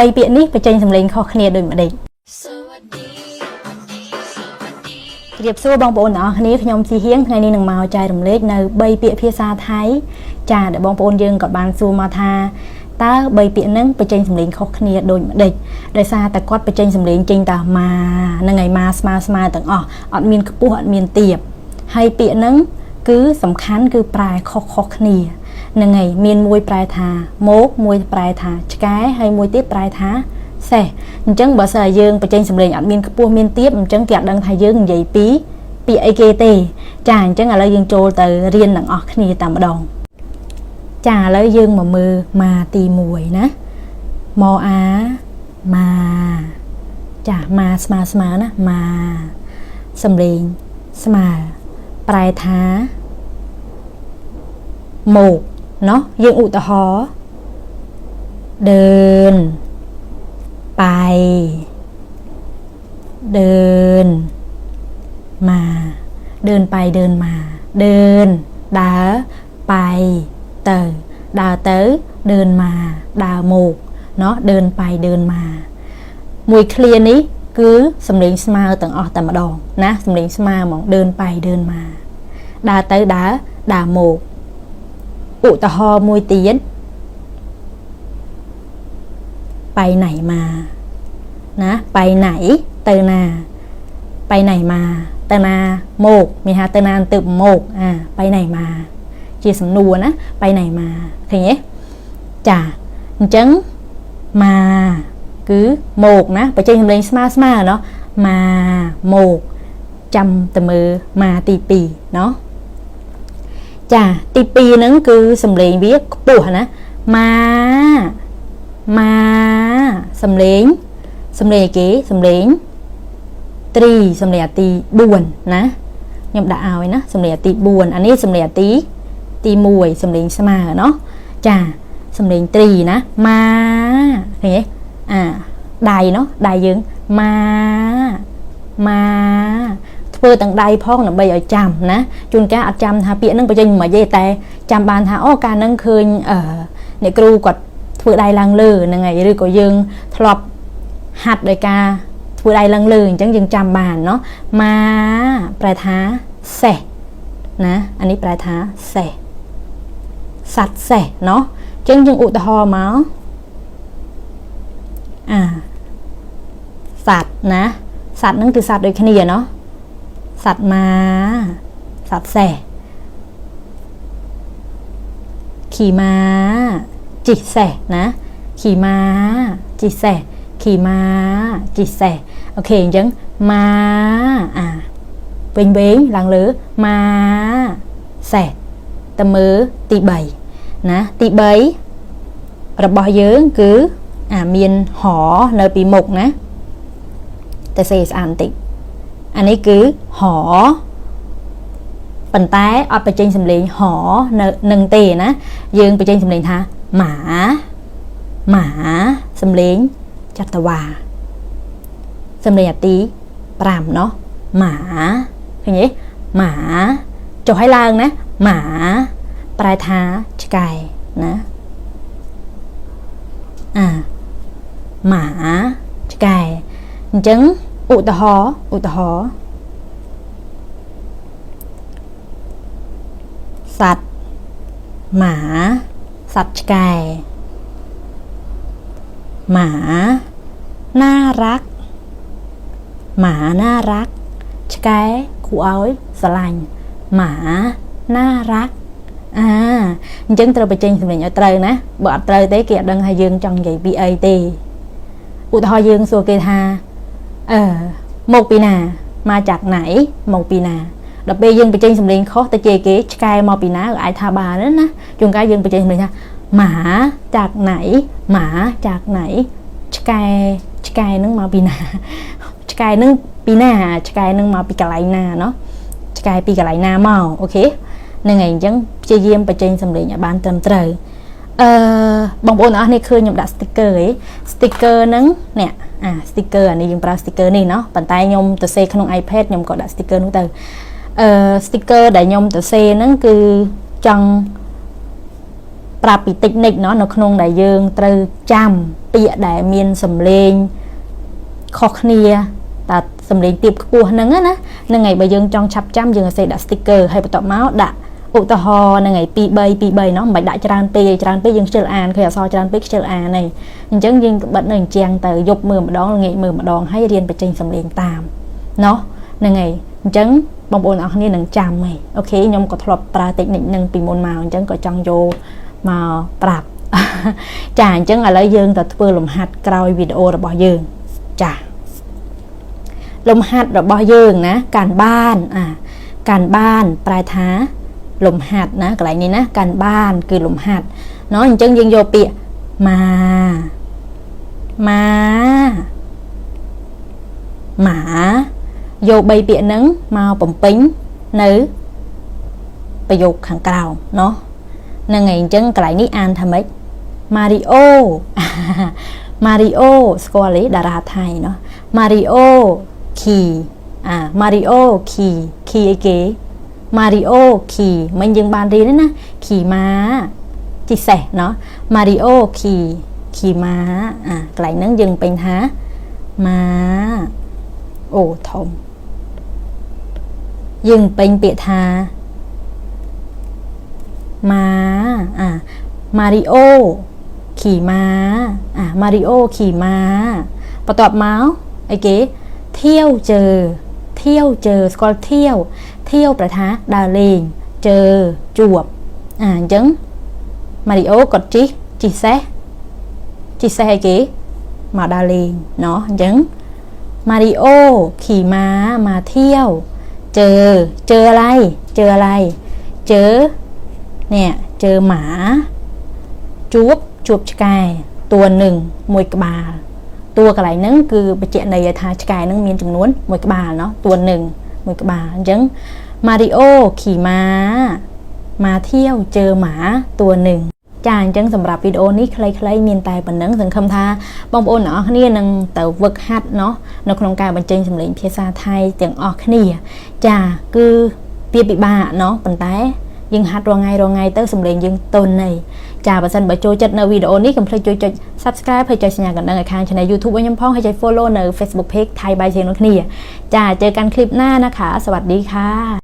៣ពាក្យនេះបញ្ចេញសម្លេងខុសគ្នាដូចម្ដេចជម្រាបសួរបងប្អូនទាំងអស់គ្នាខ្ញុំស៊ីហៀងថ្ងៃនេះនឹងមកចែករំលែកនៅ3ពាក្យភាសាថៃចាដែលបងប្អូនយើងក៏បានសួរមកថាតើ3ពាក្យហ្នឹងបញ្ចេញសម្លេងខុសគ្នាដូចម្ដេចដោយសារតែគាត់បញ្ចេញសម្លេងចេញតាម៉ាហ្នឹងហើយម៉ាស្មើស្មើទាំងអស់អត់មានខ្ពស់អត់មានទាបហើយពាក្យហ្នឹងគឺសំខាន់គឺប្រែខុសខុសគ្នា នឹងហើយមានមួយប្រែថាមកមួយប្រែថាឆ្កែហើយមួយទៀតប្រែថាសេះអញ្ចឹងបើសិនឲ្យយើងបញ្ចេញសម្លេងអត់មានខ្ពស់មានទាបអញ្ចឹងគេអត់ដឹងថាយើងនិយាយពីពីអីគេទេ ចាអញ្ចឹងឥឡូវយើងចូលទៅរៀនទាំងអស់គ្នាតែម្ដងចាឥឡូវយើងមកមើលម៉ាទី1ណាម៉អាម៉ាចាម៉ាស្មើស្មើណាម៉ាសម្លេងស្មើប្រែថាមក เนาะយើងឧទាហរណ៍ដើន ไป เดิน มา เดินไปเดินมา เดินដើរไปទៅដើរទៅเดินมาដើរមកเนาะเดินไปเดินมา មួយឃ្លានេះគឺសំឡេងស្មើទាំងអស់តែម្ដងណាសំឡេងស្មើហ្មងเดินไปเดินมาដើរទៅដើរដើរមក ឧទាហរណ៍មួយទៀតไปไหนมา ណាไปไหนទៅណាไปไหนมาទៅណាមកមានថាទៅណាទៅមកអាไปไหนมาជាសំណួរណាไปไหนมาឃើញទេចាអញ្ចឹងมาគឺមកណាបញ្ចេញសម្លេងស្មើស្មើเนาะมาមកចាំទៅមើលมาទី2เนาะ ចាទី2ហ្នឹងគឺសម្លេងវាខ្ពស់ណាมามาសម្លេង សំឡេងគេសំឡេងត្រីសំឡេងអាទី4ណាខ្ញុំដាក់ឲ្យណាសំឡេងអាទី4អានេះសំឡេងអាទីទី1សំឡេងស្មើเนาะចាសំឡេងត្រីណាម៉ាឃើញទេអាដៃเนาะដៃយើងម៉ាម៉ា ធ្វើទាំងដៃផងដើម្បីឲ្យចាំណាជួនកាលអត់ចាំថាពាក្យហ្នឹងបញ្ចេញមិនទេតែចាំបានថាអូកាលហ្នឹងឃើញអឺអ្នកគ្រូគាត់ធ្វើដៃឡើងលើហ្នឹងហើយឬក៏យើងធ្លាប់ ហាត់ដោយការធ្វើដៃឡើងលើអញ្ចឹងយើងចាំបានเนาะម៉ាប្រែថាសេះណាអានេះប្រែថាសេះសัตว์សេះเนาะអញ្ចឹងយើងឧទាហរណ៍មកអាសัตว์ណាសัตว์ហ្នឹងគឺសัตว์ដូចគ្នាเนาะ សត្វម៉ាសត្វសេះខីម៉ាជីសេះណាខីម៉ាជីសេះខីម៉ាជីសេះអូខេអញ្ចឹងម៉ាអាវិញវិញឡើងលើម៉ាសេះតើមើលទី3ណាទី3របស់យើងគឺអាមានហនៅពីមុខណាតែសេះស្អាតបន្តិច អានេះគឺហប៉ុន្តែអត់បញ្ចេញសម្លេងហនៅនឹងទេណាយើងបញ្ចេញសម្លេងថាម៉ាម៉ាសម្លេង ចតវាសំឡេងអាទី5เนาะหมาឃើញទេหมาចុះឲ្យឡើងណាหมาប្រែថាឆ្កែណាអាหมาឆ្កែអញ្ចឹង ឧទាហរណ៍ឧទាហរណ៍សត្វหมาសត្វឆ្កែ หมาน่ารัก หมาน่ารักឆ្កែគួរឲ្យស្រឡាញ់หมาน่ารักអាអញ្ចឹងត្រូវបញ្ចេញសម្លេងឲ្យត្រូវណាបើអត់ត្រូវទេគេអត់ដឹងថាយើងចង់និយាយពីអីទេឧទាហរណ៍យើងសួរគេថា អឺមកពីណាមកจากไหนមកពីណាដល់ពេលយើងបញ្ចេញសម្លេងខុសទៅជេរគេឆ្កែមកពីណាក៏អាចថាបានដែរណាជួនកាលយើងបញ្ចេញសម្លេងថា หมาจากไหน หมาจากไหนឆ្កែឆ្កែនឹងមកពីណាឆ្កែនឹងពីណាឆ្កែនឹងមកពីកន្លែងណាเนาะឆ្កែពីកន្លែងណាមកអូខេហ្នឹងហើយអញ្ចឹងព្យាយាមបញ្ចេញសម្លេងឲ្យបានត្រឹមត្រូវ អឺបងប្អូនអរនេះឃើញខ្ញុំដាក់ sticker ឯង sticker ហ្នឹងនេះអា sticker អានេះយើងប្រើ sticker នេះเนาะប៉ុន្តែខ្ញុំទៅសេក្នុង iPad ខ្ញុំក៏ដាក់ sticker នោះទៅអឺ sticker ដែលខ្ញុំទៅសេហ្នឹងគឺចង់ ប្រាប់ពី technique เนาะនៅក្នុងដែលយើងត្រូវចាំពាក្យដែលមានសំឡេងខុសគ្នាតែសំឡេងទៀបខ្ពស់ហ្នឹងណាហ្នឹងហើយបើយើងចង់ឆាប់ចាំយើងអាចដាក់ sticker ហើយបន្ទាប់មកដាក់ ឧទាហរណ៍ហ្នឹងហើយ2 3 2 3เนาะមិនបាច់ដាក់ច្រើនពេកឯងច្រើនពេកយើងខ្ជិលអានឃើញអក្សរច្រើនពេកខ្ជិលអានហើយអញ្ចឹងយើងបិទនៅអញ្ចឹងទៅយប់មើលម្ដងងាកមើលម្ដងហើយរៀនបញ្ចេញសំឡេងតាមเนาะហ្នឹងហើយអញ្ចឹងបងប្អូនអរគ្នានឹងចាំហីអូខេខ្ញុំក៏ធ្លាប់ប្រើ technique ហ្នឹងពីមុនមកអញ្ចឹងក៏ចង់យកមកប្រាប់ ចាអញ្ចឹងឥឡូវយើងទៅធ្វើលំហាត់ក្រោយវីដេអូរបស់យើងចាលំហាត់របស់យើងណាការបានអាការបានប្រែថា លំហាត់ណាកន្លែងនេះណាការបានគឺលំហាត់เนาะអញ្ចឹងយើងយកពាក្យម៉ាម៉ាម៉ាយក3ពាក្យហ្នឹងមកបំពេញនៅប្រយោគខាងក្រោមเนาะហ្នឹងហើយអញ្ចឹងកន្លែងនេះអានថាម៉េច Mario Mario ស្គាល់ទេតារាថៃเนาะ Mario ខីអា Mario ខីខីអីគេ มาริโอขี่มันยังบานรีนั่นนะขี่ม้า จิแสเนาะมาริโอขี่ขี่ม้าอะไกลนั่งยังเป็นฮะม้า โอทอมยังเป็นเปียทาม้าอะมาริโอขี่ม้าอะมาริโอขี่ม้า ประตอบเมาส์ไอเก๋เที่ยวเจอ เที่ยวเจอสกอตเที่ยว เที่ยวประทะดาเลงเจอจวบอ่าจังมาริโอกดจิจิเซจิเซเกมาดาเลงเนาะจังมาริโอขี่ม้ามาเที่ยว เจอเจออะไร เจออะไร เจอเนี่ยเจอหมาจวบจวบชกายตัวหนึ่งมวยกบาล តួកន្លែងហ្នឹងគឺបញ្ជាក់ន័យថាឆ្កែហ្នឹងមានចំនួនមួយក្បាលเนาะតួหนึ่งមួយក្បាលអញ្ចឹង Mario ขี่ม้ามาเที่ยวเจอหมาตัวหนึ่งចាអញ្ចឹងសម្រាប់វីដេអូនេះខ្លីៗមានតែប៉ុណ្ណឹងសង្ឃឹមថាបងប្អូនទាំងអស់គ្នានឹងទៅវឹកហាត់เนาะនៅក្នុងការបញ្ចេញសម្លេងភាសាថៃទាំងអស់គ្នា ចាគឺវាពិបាកเนาะប៉ុន្តែយើងហាត់រាល់ថ្ងៃរាល់ថ្ងៃទៅសម្លេងយើងទន់នៃ ចាបើសិនបើចូលចិត្តនៅវីដេអូនេះកុំភ្លេចជួយចុច Subscribe ហើយចុចសញ្ញាកណ្ដឹងឲ្យខាង Channel YouTube របស់ខ្ញុំផងហើយចុច Follow នៅ Facebook Page Thai by Channel គ្នា ចា เจอกันคลิปหน้านะคะ สวัสดีค่ะ